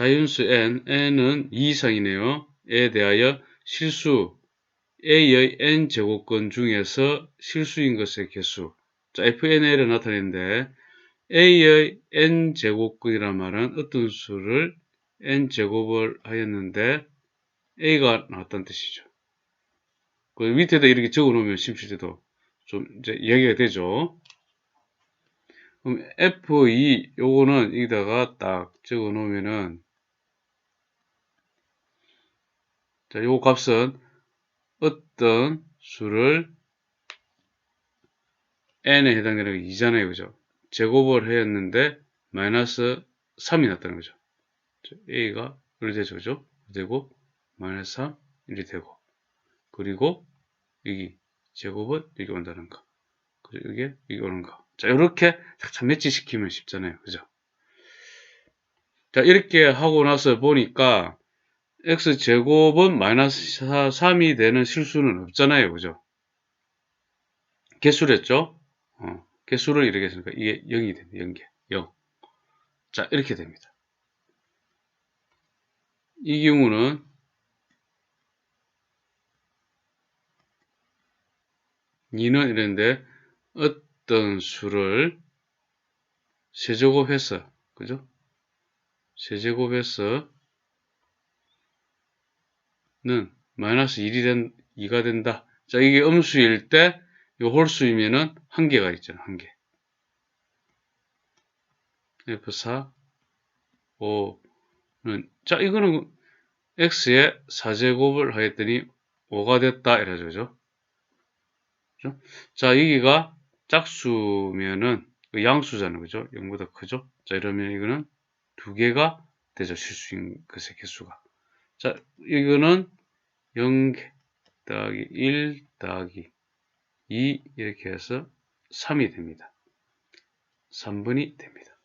자연수 n, n은 2 이상이네요. 에 대하여 실수 a의 n 제곱권 중에서 실수인 것의 개수. 자, fnl을 나타내는데 a의 n 제곱권이란 말은 어떤 수를 n 제곱을 하였는데 a가 나왔다는 뜻이죠. 그 밑에다 이렇게 적어 놓으면 심실 때도 좀 이제 이야기가 되죠. 그럼 F2 요거는 여기다가 딱 적어 놓으면은 자, 요 값은 어떤 수를 n에 해당되는 게 2잖아요. 그죠? 제곱을 하였는데 마이너스 3이 났다는 거죠. a가 이렇게 되죠. 그죠? 되고 마이너스 3 이렇게 되고 그리고 여기 제곱은 여기 온다는 거. 그죠? 이게 여기 오는 거. 자, 이렇게 참 매치시키면 쉽잖아요. 그죠? 자, 이렇게 하고 나서 보니까 x제곱은 마이너스 3이 되는 실수는 없잖아요. 그죠? 개수를 했죠? 어, 개수를 이렇게 했으니까 이게 0이 됩니다. 0개. 0. 자, 이렇게 됩니다. 이 경우는 이는 이런데 어떤 수를 세제곱해서 그죠? 세제곱해서 는 마이너스 1이 된 2가 된다. 자, 이게 음수일 때, 이 홀수이면은 한 개가 있잖아, 한 개. F4, 5는, 자, 이거는 X에 4제곱을 하였더니 5가 됐다, 이러죠, 그죠? 그죠? 자, 여기가 짝수면은 그 양수잖아요, 그죠? 0보다 크죠? 자, 이러면 이거는 두 개가 되죠, 실수인 것의 개수가. 자, 이거는 0 더하기 1 더하기 2 이렇게 해서 3이 됩니다. 3분이 됩니다.